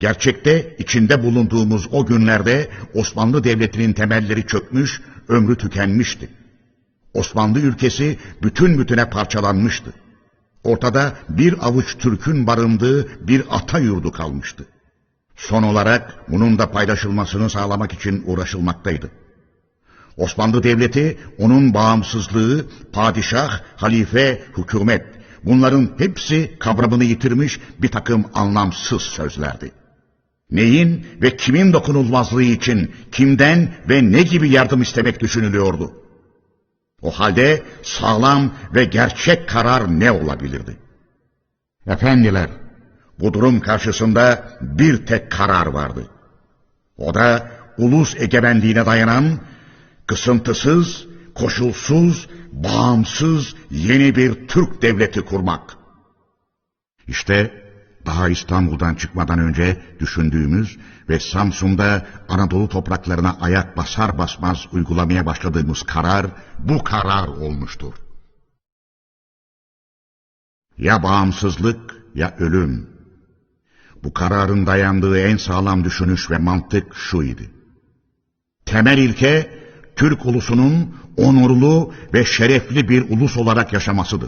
Gerçekte içinde bulunduğumuz o günlerde Osmanlı Devleti'nin temelleri çökmüş, ömrü tükenmişti. Osmanlı ülkesi bütün bütüne parçalanmıştı. Ortada bir avuç Türk'ün barındığı bir ata yurdu kalmıştı. Son olarak bunun da paylaşılmasını sağlamak için uğraşılmaktaydı. Osmanlı Devleti onun bağımsızlığı, padişah, halife, hükümet bunların hepsi kavramını yitirmiş bir takım anlamsız sözlerdi. Neyin ve kimin dokunulmazlığı için kimden ve ne gibi yardım istemek düşünülüyordu? O halde sağlam ve gerçek karar ne olabilirdi? Efendiler, bu durum karşısında bir tek karar vardı. O da ulus egemenliğine dayanan, kısıntısız, koşulsuz, bağımsız yeni bir Türk devleti kurmak. İşte daha İstanbul'dan çıkmadan önce düşündüğümüz ve Samsun'da Anadolu topraklarına ayak basar basmaz uygulamaya başladığımız karar bu karar olmuştur. Ya bağımsızlık ya ölüm. Bu kararın dayandığı en sağlam düşünüş ve mantık şu idi. Temel ilke Türk ulusunun onurlu ve şerefli bir ulus olarak yaşamasıdır.